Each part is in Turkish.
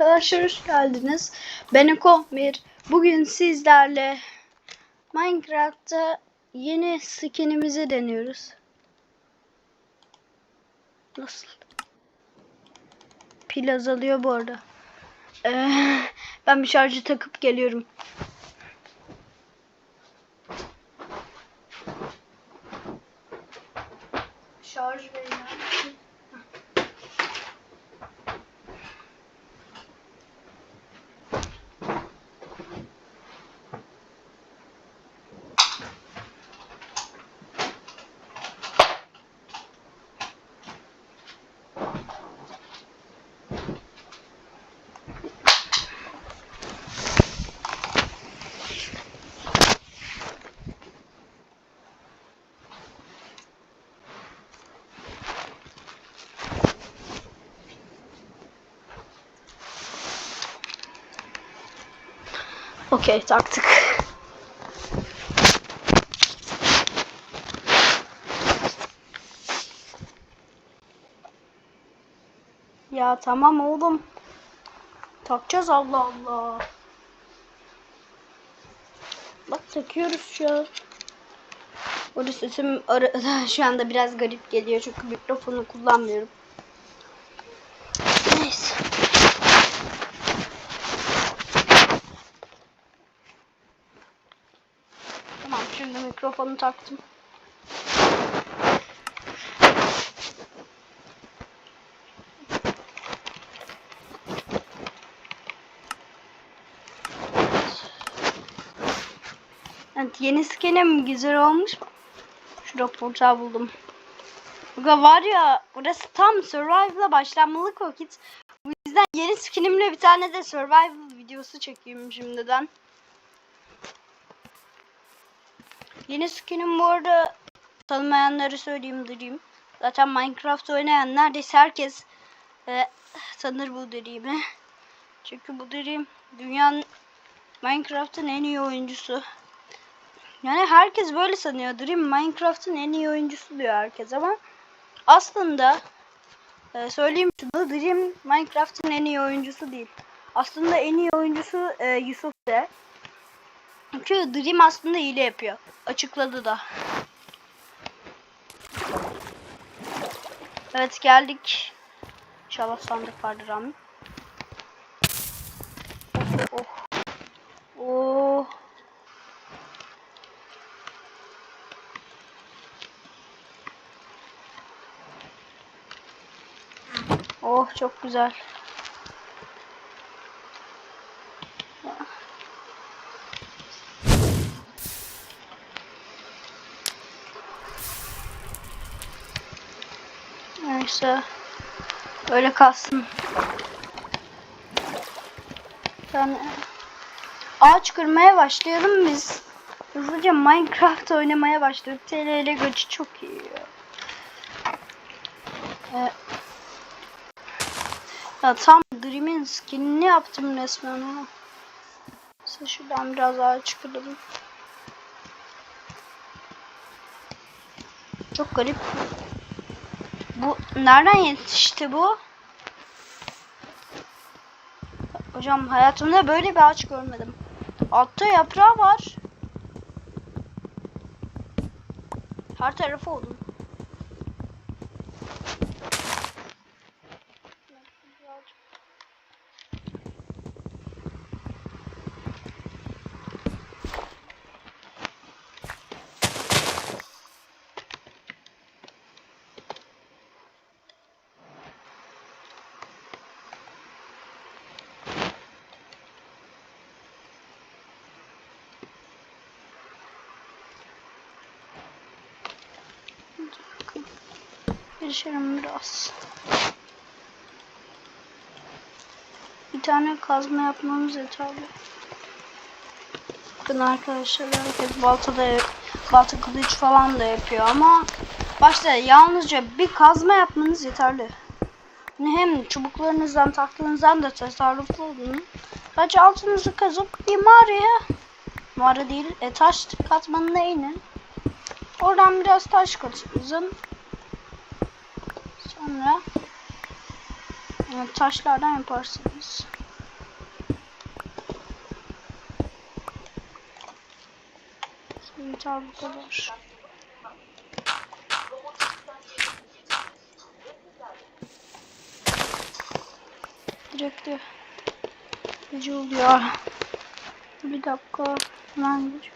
arkadaşlar hoş geldiniz. Ben Ekomir. Bugün sizlerle Minecraft'ta yeni skinimizi deniyoruz. Nasıl? Pil azalıyor bu arada. Ee, ben bir şarjı takıp geliyorum. Şarj verin. Okey taktık. Ya tamam oğlum. Takacağız Allah Allah. Bak takıyoruz an. Burada sesim şu anda biraz garip geliyor çünkü mikrofonu kullanmıyorum. Neyse. Tamam mikrofonu taktım. Evet yeni skinim güzel olmuş mu? Şurada portal buldum. Burada var ya burası tam survival'a başlanmalık vakit. Bu yüzden yeni skinimle bir tane de survival videosu çekeyim şimdiden. Yeni skinim bu arada tanımayanları söyleyeyim direyim. Zaten Minecraft oynayan neredeyse herkes e, tanır bu Dream'i. Çünkü bu Dream dünyanın Minecraft'ın en iyi oyuncusu. Yani herkes böyle sanıyor. Dream Minecraft'ın en iyi oyuncusu diyor herkes ama aslında e, söyleyeyim şunu Dream Minecraft'ın en iyi oyuncusu değil. Aslında en iyi oyuncusu e, Yusuf de. Çünkü Dream aslında hile yapıyor. Açıkladı da. Evet geldik. İnşallah sandık vardır amin. Oh. Oh. Oh çok güzel. Neyse. Öyle kalsın. Yani ağaç kırmaya başlayalım biz. Hızlıca Minecraft oynamaya başladık. TL'yle göçü çok iyi. Ee, ya tam Dream'in skinini yaptım resmen ha. Neyse şuradan biraz ağaç kıralım. Çok garip. Bu nereden yetişti bu? Hocam hayatımda böyle bir ağaç görmedim. Altta yaprağı var. Her tarafı odun. Yaşarım biraz. Bir tane kazma yapmamız yeterli. Bakın arkadaşlar herkes balta da balta kılıç falan da yapıyor ama başta yalnızca bir kazma yapmanız yeterli. Hem çubuklarınızdan tahtanızdan da tasarruflu olun. Sadece altınızı kazıp bir mağaraya mağara değil e, taş katmanına inin. Oradan biraz taş kazın. Sonra e, taşlardan yaparsınız. Şimdi tabi bu kadar. Direkt de gece oluyor. Bir dakika hemen bir.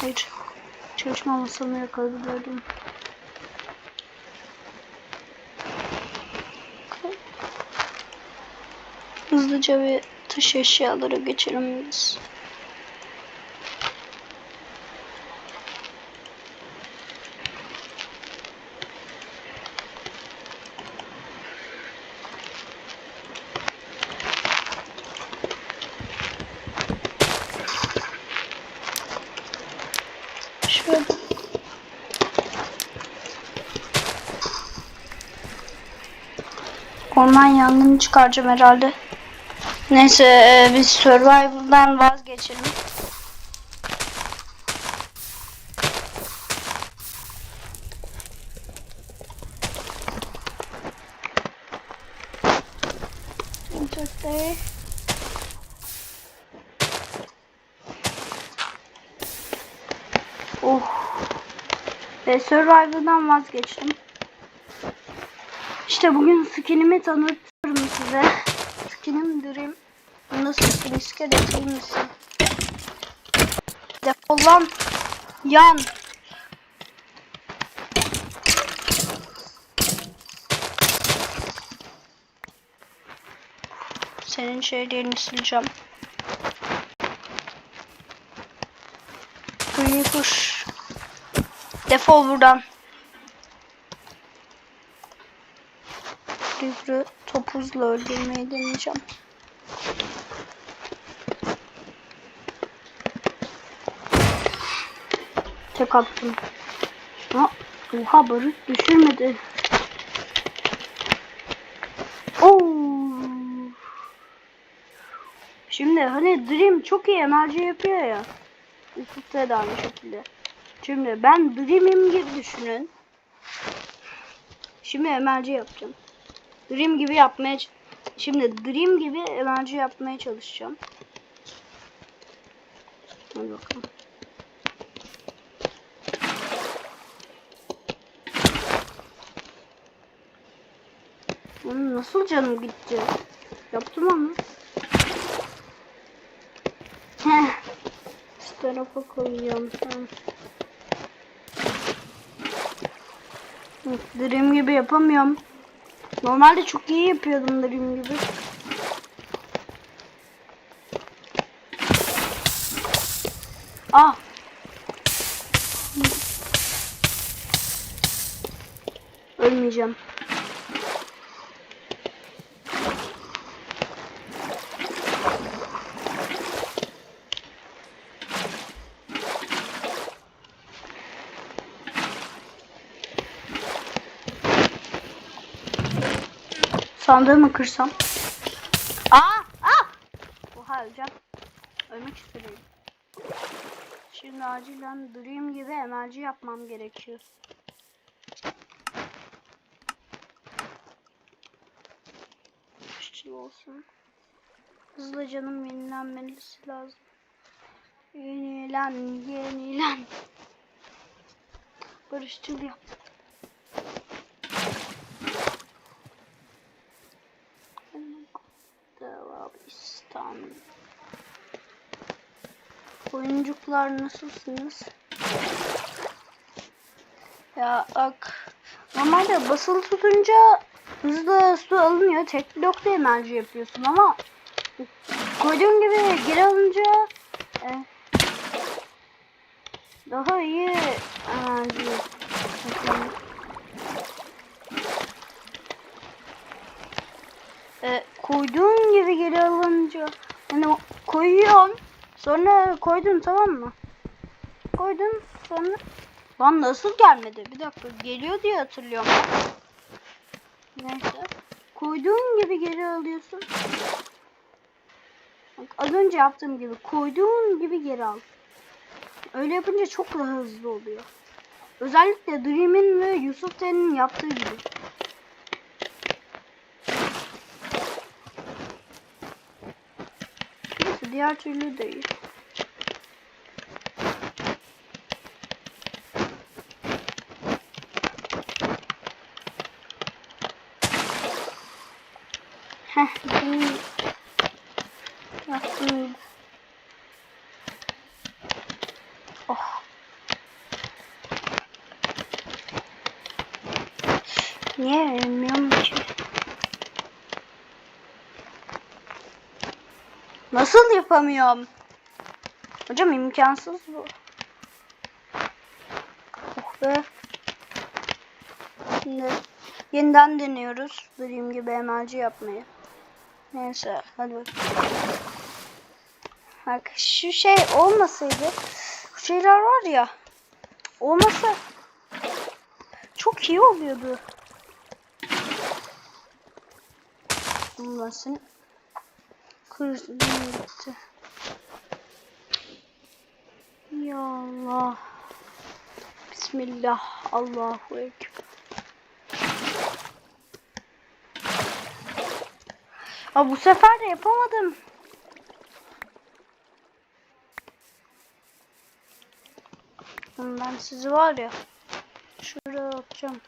Hayır. Çalışma masamı yakaladım. Hızlıca bir taş eşyalara geçelim biz. Orman yangını çıkaracağım herhalde. Neyse e, biz survival'dan vazgeçelim. Enter'de Oh. Ve survival'dan vazgeçtim. İşte bugün skinimi tanıtırım size. Skinim Dream. Nasılsın iskelet iyi misin? Defol lan. Yan. Senin şeylerini sileceğim. Gri kuş. Defol buradan. Rivri topuzla öldürmeyi deneyeceğim. Tek attım. Ha, oha barut düşürmedi. Oo. Şimdi hani Dream çok iyi emerci yapıyor ya. Ufukta da aynı şekilde. Şimdi ben Dream'im gibi düşünün. Şimdi emerci yapacağım. Dream gibi yapmaya Şimdi Dream gibi emerci yapmaya çalışacağım. Hadi bakalım. Nasıl canım gitti? Yaptım ama. Heh. Şu tarafa koyacağım. Dream gibi yapamıyorum. Normalde çok iyi yapıyordum Dream gibi. Ah. Ölmeyeceğim. Sandığı mı kırsam? Aa! Aa! Oha öleceğim. Ölmek istedim. Şimdi acilen Dream gibi emelci yapmam gerekiyor. İşçi olsun. Hızlı canım yenilenmesi lazım. Yenilen, yenilen. Barışçıl yap. Oyuncuklar nasılsınız? Ya bak. Normalde basılı tutunca hızlı su alınıyor. Tek blokta enerji yapıyorsun ama koyduğun gibi geri alınca e, daha iyi enerji yapıyorsun. e, koyduğun gibi geri alınca hani koyuyorsun sonra koydun tamam mı? Koydun sonra lan nasıl gelmedi? Bir dakika geliyor diye hatırlıyorum. Neyse. Koyduğun gibi geri alıyorsun. Bak, az önce yaptığım gibi koyduğun gibi geri al. Öyle yapınca çok daha hızlı oluyor. Özellikle Dream'in ve Yusuf Ten'in yaptığı gibi. Diğer türlü değil. Heh, bunu. Oh. Niye ölmüyorum? Nasıl yapamıyorum? Hocam imkansız bu. Oh be. Şimdi yeniden deniyoruz. Dediğim gibi emelci yapmayı. Neyse hadi bakalım. Bak şu şey olmasaydı bu şeyler var ya olmasa çok iyi oluyordu. Olmasın. Gitti. Ya Allah. Bismillah. Allahu Ekber. Aa, bu sefer de yapamadım. Ben sizi var ya şuraya atacağım.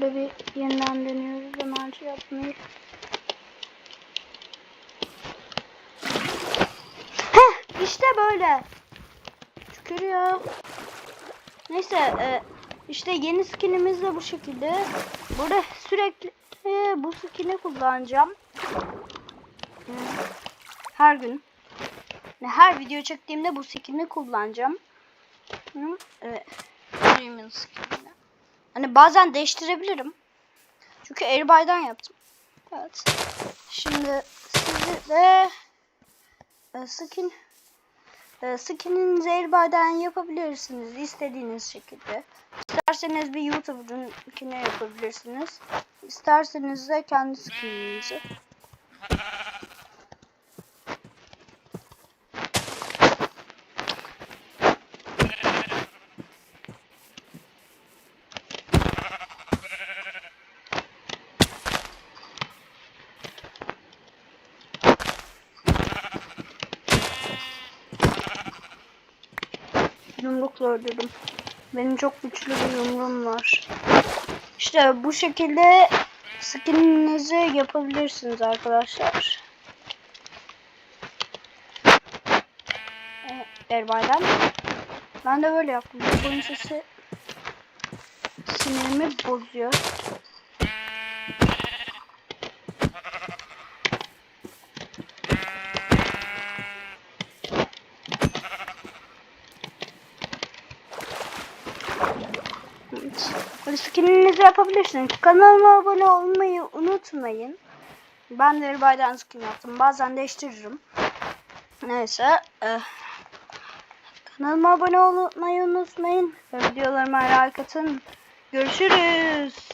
Burada bir yeniden deniyoruz emerci yapmayı. Heh işte böyle. Şükür ya. Neyse e, işte yeni skinimiz de bu şekilde. Burada sürekli e, bu skini kullanacağım. E, her gün. Her video çektiğimde bu skini kullanacağım. Evet. Premium skinini. Hani bazen değiştirebilirim. Çünkü Airby'den yaptım. Evet. Şimdi sizi de e, skin e, skininizi Airby'den yapabilirsiniz istediğiniz şekilde. İsterseniz bir YouTuber'ınkine yapabilirsiniz. İsterseniz de kendi skininizi. Yumrukla öldürdüm. Benim çok güçlü bir yumruğum var. İşte bu şekilde skininizi yapabilirsiniz arkadaşlar. Erbay'dan. Ben de böyle yaptım. Bu sesi sinirimi bozuyor. Evet. Böyle skininizi yapabilirsiniz. Kanalıma abone olmayı unutmayın. Ben de Erbay'dan skin yaptım. Bazen değiştiririm. Neyse. eh, kanalıma abone olmayı unutmayın. Videolarıma like atın. Görüşürüz.